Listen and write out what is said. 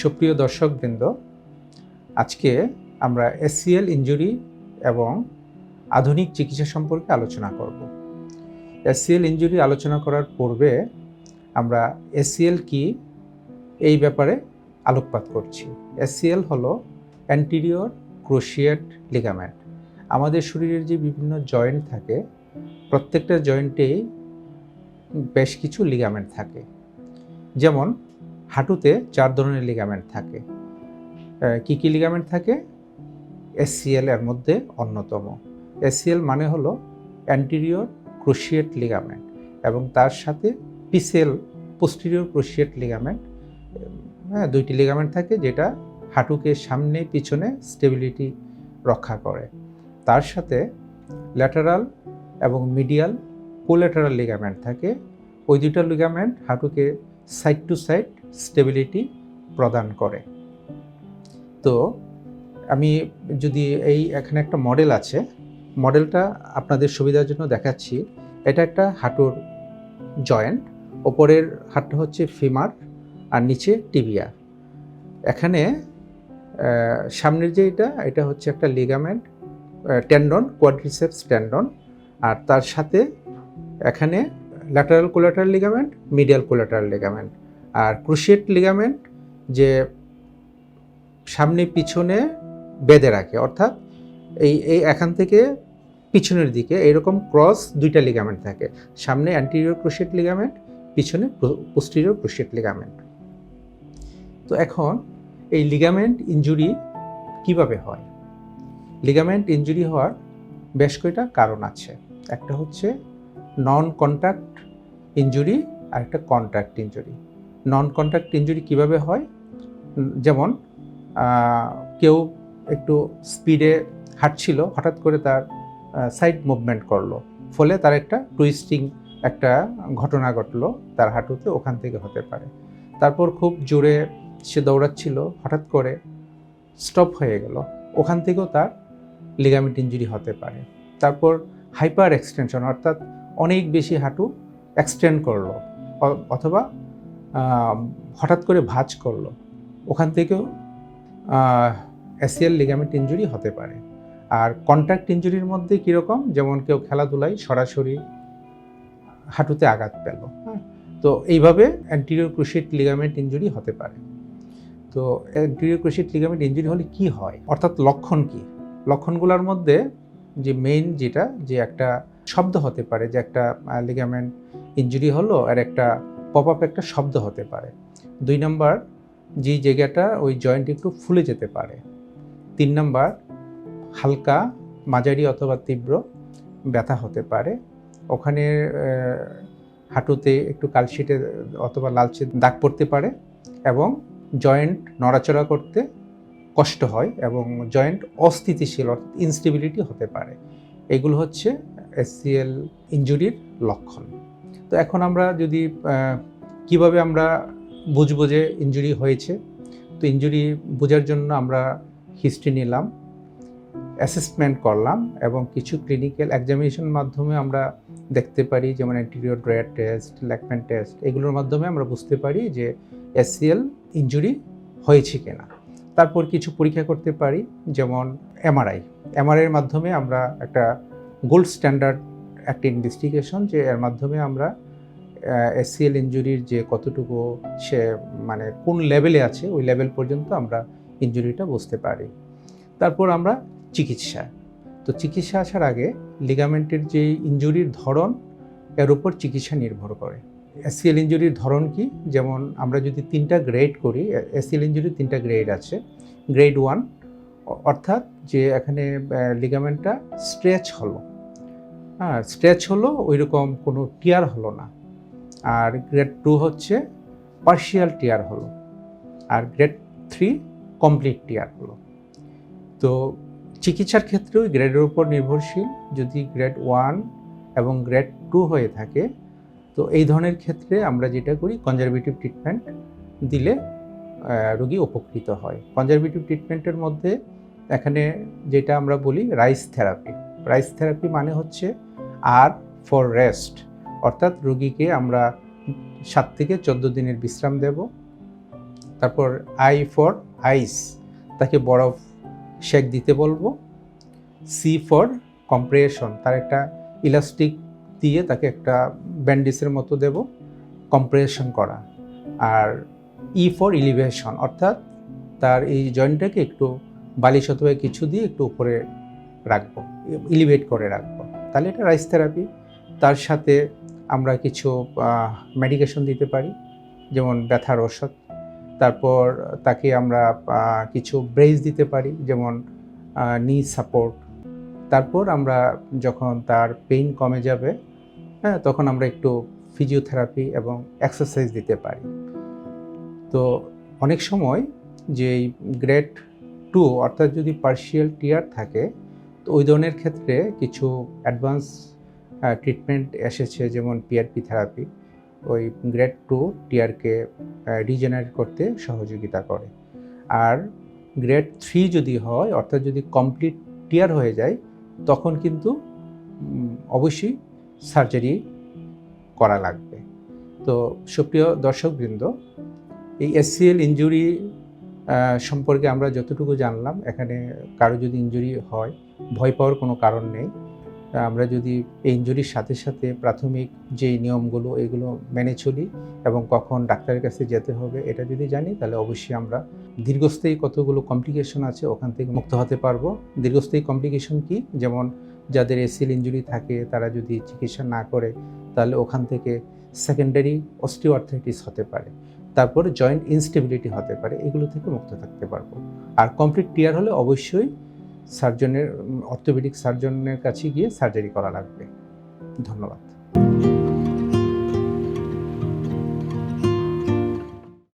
সুপ্রিয় দর্শকবৃন্দ, আজকে আমরা এসসিএল ইনজুরি এবং আধুনিক চিকিৎসা সম্পর্কে আলোচনা করব। এসসিএল ইনজুরি আলোচনা করার পূর্বে আমরা এসসিএল কি এই ব্যাপারে আলোকপাত করছি। এসসিএল হলো অ্যান্টিরিয়র ক্রোশিয়েট লিগামেন্ট আমাদের শরীরের যে বিভিন্ন জয়েন্ট থাকে, প্রত্যেকটা জয়েন্টেই বেশ কিছু লিগামেন্ট থাকে। যেমন হাঁটুতে চার ধরনের লিগামেন্ট থাকে। কি কি লিগামেন্ট থাকে? এসসিএল এর মধ্যে অন্যতম। এসসিএল মানে হলো অ্যান্টিরিয়র ক্রোশিয়েট লিগামেন্ট এবং তার সাথে পিসেল পোস্টিরিয়র ক্রোশিয়েট লিগামেন্ট হ্যাঁ দুইটি লিগামেন্ট থাকে যেটা হাঁটুকে সামনে, পিছনে স্টেবিলিটি রক্ষা করে। তার সাথে ল্যাটারাল এবং মিডিয়াল কোল্যাটারাল লিগামেন্ট থাকে। ওই দুটো লিগামেন্ট হাঁটুকে সাইড টু সাইড স্টেবিলিটি প্রদান করে। তো আমি যদি এই এখানে একটা মডেল আছে মডেলটা আপনাদের সুবিধার জন্য দেখাচ্ছি। এটা একটা হাঁটুর জয়েন্ট ওপরের হাতটা হচ্ছে ফিমার আর নিচে টিবিয়া এখানে সামনের যে এটা এটা হচ্ছে একটা লিগামেন্ট টেন্ডন কোয়াড্রিসেপস টেন্ডন আর তার সাথে এখানে lateral collateral ligament medial collateral ligament আর ক্রুশিয়েট লিগামেন্ট যে সামনে পিছনে বেঁধে রাখে, অর্থাৎ এই এই এখান থেকে পিছনের দিকে এরকম ক্রস দুইটা লিগামেন্ট থাকে। সামনে অ্যান্টিরিয়র ক্রুশিয়েট লিগামেন্ট পিছনে পোস্টিরিয়র ক্রুশিয়েট লিগামেন্ট তো এখন এই লিগামেন্ট ইনজুরি কীভাবে হয়? লিগামেন্ট ইনজুরি হওয়ার বেশ কয়টা কারণ আছে। একটা হচ্ছে নন কন্ট্যাক্ট ইনজুরি আর একটা contact injury non contact injury কীভাবে হয়? যেমন কেউ একটু স্পিডে হাঁটছিল, হঠাৎ করে তার সাইড মুভমেন্ট করল। ফলে তার একটা টুইস্টিং একটা ঘটনা ঘটলো তার হাঁটুতে, ওখান থেকে হতে পারে। তারপর খুব জোরে সে দৌড়াচ্ছিল, হঠাৎ করে স্টপ হয়ে গেল। ওখান থেকেও তার লিগামেন্ট ইনজুরি হতে পারে। তারপর হাইপার এক্সটেনশন অর্থাৎ অনেক বেশি হাঁটু এক্সটেন্ড করল। অথবা হঠাৎ করে ভাঁজ করল। ওখান থেকেও অ্যাসিয়াল লিগামেন্ট ইঞ্জুরি হতে পারে। আর কন্ট্যাক্ট ইঞ্জুরির মধ্যে কীরকম? যেমন কেউ খেলাধুলায় সরাসরি হাঁটুতে আঘাত পেল। হ্যাঁ তো এইভাবে অ্যান্টিরিয়র ক্রুশিট লিগামেন্ট ইঞ্জুরি হতে পারে। তো অ্যান্টিরিয়র ক্রুশিট লিগামেন্ট ইঞ্জুরি হলে কি হয়? অর্থাৎ লক্ষণ কি? লক্ষণগুলোর মধ্যে যে মেইন যেটা, যে একটা শব্দ হতে পারে, যে একটা লিগামেন্ট ইনজুরি হলো, আর একটা পপ আপ একটা শব্দ হতে পারে। দুই নাম্বার, যে জায়গাটা ওই জয়েন্ট একটু ফুলে যেতে পারে। তিন নাম্বার, হালকা, মাঝারি অথবা তীব্র ব্যথা হতে পারে। ওখানে হাঁটুতে একটু কালশিটে অথবা লালচে দাগ পড়তে পারে এবং জয়েন্ট নড়াচড়া করতে কষ্ট হয় এবং জয়েন্ট অস্থিতিশীল অর্থাৎ ইনস্টেবিলিটি হতে পারে। এগুলো হচ্ছে এসসিএল ইনজুরির লক্ষণ। তো এখন আমরা যদি কীভাবে আমরা বুঝব যে ইনজুরি হয়েছে? তো ইনজুরি বোঝার জন্য আমরা হিস্ট্রি নিলাম অ্যাসেসমেন্ট করলাম এবং কিছু ক্লিনিক্যাল এক্সামিনেশন মাধ্যমে আমরা দেখতে পারি, যেমন anterior drawer test Lachman test এগুলোর মাধ্যমে আমরা বুঝতে পারি যে এসসিএল ইনজুরি হয়েছে কিনা। তারপর কিছু পরীক্ষা করতে পারি, যেমন এমআরআই এমআরআইয়ের মাধ্যমে আমরা একটা গোল্ড স্ট্যান্ডার্ড একটা ইনভেস্টিগেশন যে এর মাধ্যমে আমরা এসসিএল ইনজুরির যে কতটুকু সে মানে কোন লেভেলে আছে, ওই লেভেল পর্যন্ত আমরা ইনজুরিটা বুঝতে পারি। তারপর আমরা চিকিৎসা। তো চিকিৎসা আসার আগে লিগামেন্টের যে ইনজুরির ধরন, এর উপর চিকিৎসা নির্ভর করে। এসসিএল ইনজুরির ধরন কি? যেমন আমরা যদি তিনটা গ্রেড করি এসসিএল ইনজুরির তিনটা গ্রেড আছে। গ্রেড ওয়ান অর্থাৎ যে এখানে লিগামেন্টটা স্ট্রেচ হলো। হ্যাঁ স্ট্রেচ হলো ওই রকম কোনো টিয়ার হলো না। আর গ্রেড টু হচ্ছে পার্শিয়াল টিয়ার হলো। আর গ্রেড থ্রি কমপ্লিট টিয়ার হলো। তো চিকিৎসার ক্ষেত্রেও গ্রেডের উপর নির্ভরশীল। যদি গ্রেড ওয়ান এবং গ্রেড টু হয়ে থাকে, তো এই ধরনের ক্ষেত্রে আমরা যেটা করি কনজারভেটিভ ট্রিটমেন্ট দিলে রোগী উপকৃত হয়। কনজারভেটিভ ট্রিটমেন্টের মধ্যে এখানে যেটা আমরা বলি রাইস থেরাপি রাইস থেরাপি মানে হচ্ছে আর ফর রেস্ট অর্থাৎ রোগীকে আমরা সাত থেকে চোদ্দ দিনের বিশ্রাম দেব। তারপর আই ফর আইস তাকে বরফ শেক দিতে বলব। সি ফর কম্প্রেশন তার একটা ইলাস্টিক দিয়ে তাকে একটা ব্যান্ডেজের মতো দেব কম্প্রেশন করা। আর ই ফর ইলিভেশন অর্থাৎ তার এই জয়েন্টটাকে একটু বালিশ অথবা কিছু দিয়ে একটু উপরে রাখব ইলিভেট করে রাখব। তাহলে এটা রাইস থেরাপি তার সাথে আমরা কিছু মেডিকেশন দিতে পারি, যেমন ব্যথার ওষুধ তারপর তাকে আমরা কিছু ব্রেস দিতে পারি, যেমন নি সাপোর্ট তারপর আমরা যখন তার পেইন কমে যাবে হ্যাঁ তখন আমরা একটু ফিজিওথেরাপি এবং এক্সারসাইজ দিতে পারি। তো অনেক সময় যে গ্রেড টু অর্থাৎ যদি পার্শিয়াল টিয়ার থাকে তো ওই ধরনের ক্ষেত্রে কিছু অ্যাডভান্স ট্রিটমেন্ট এসেছে, যেমন পিআরপি থেরাপি ওই গ্রেড টু টিয়ারকে রিজেনারেট করতে সহযোগিতা করে। আর গ্রেড থ্রি যদি হয়, অর্থাৎ যদি কমপ্লিট টিয়ার হয়ে যায়, তখন কিন্তু অবশ্যই সার্জারি করা লাগবে। তো সুপ্রিয় দর্শকবৃন্দ, এই এসসিএল ইনজুরি সম্পর্কে আমরা যতটুকু জানলাম, এখানে কারও যদি ইনজুরি হয়, ভয় পাওয়ার কোনো কারণ নেই। আমরা যদি এই ইনজুরির সাথে সাথে প্রাথমিক যে নিয়মগুলো, এগুলো মেনে চলি এবং কখন ডাক্তারের কাছে যেতে হবে এটা যদি জানি, তাহলে অবশ্যই আমরা দীর্ঘস্থায়ী কতগুলো কমপ্লিকেশন আছে ওখান থেকে মুক্ত হতে পারব। দীর্ঘস্থায়ী কমপ্লিকেশন কি? যেমন যাদের এসিল ইনজুরি থাকে, তারা যদি চিকিৎসা না করে, তাহলে ওখান থেকে সেকেন্ডারি অস্টিওআর্থাইটিস হতে পারে। তারপর জয়েন্ট ইনস্টেবিলিটি হতে পারে, এগুলো থেকে মুক্ত থাকতে পারব। আর কমপ্লিট টিয়ার হলে অবশ্যই সার্জনের অর্থোপেডিক সার্জনের কাছে গিয়ে সার্জারি করা লাগবে। ধন্যবাদ।